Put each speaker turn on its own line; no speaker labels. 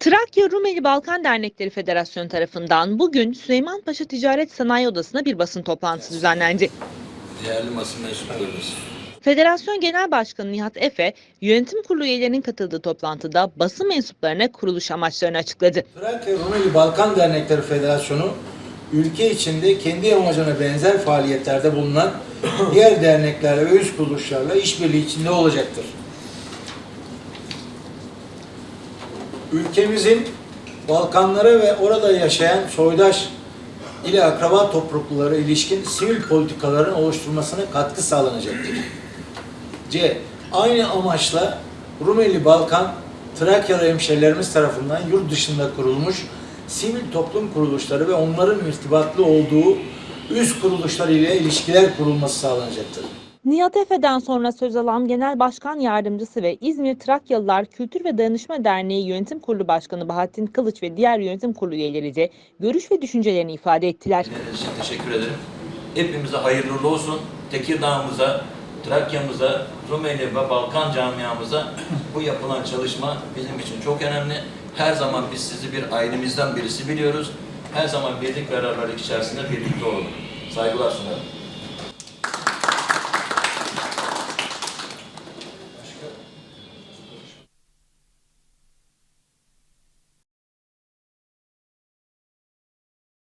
Trakya Rumeli Balkan Dernekleri Federasyonu tarafından bugün Süleymanpaşa Ticaret Sanayi Odası'nda bir basın toplantısı düzenlendi.
Değerli basın mensuplarımız,
Federasyon Genel Başkanı Nihat Efe, yönetim kurulu üyelerinin katıldığı toplantıda basın mensuplarına kuruluş amaçlarını açıkladı.
Trakya Rumeli Balkan Dernekleri Federasyonu ülke içinde kendi amacına benzer faaliyetlerde bulunan diğer derneklerle ve üst kuruluşlarla işbirliği içinde olacaktır. Ülkemizin Balkanlara ve orada yaşayan soydaş ile akraba topluluklara ilişkin sivil politikaların oluşturulmasına katkı sağlanacaktır. C. Aynı amaçla Rumeli Balkan, Trakyalı hemşehrilerimiz tarafından yurt dışında kurulmuş sivil toplum kuruluşları ve onların irtibatlı olduğu üst kuruluşlar ile ilişkiler kurulması sağlanacaktır.
Nihat Efe'den sonra söz alan Genel Başkan Yardımcısı ve İzmir Trakyalılar Kültür ve Dayanışma Derneği Yönetim Kurulu Başkanı Bahattin Kılıç ve diğer yönetim kurulu üyeleri de görüş ve düşüncelerini ifade ettiler.
teşekkür ederim. Hepimize hayırlı olsun. Tekirdağ'ımıza, Trakya'mıza, Rumeli ve Balkan camiamıza bu yapılan çalışma bizim için çok önemli. Her zaman biz sizi bir ailemizden birisi biliyoruz. Her zaman birlik beraberlik içerisinde birlikte olun. Saygılar sunarım.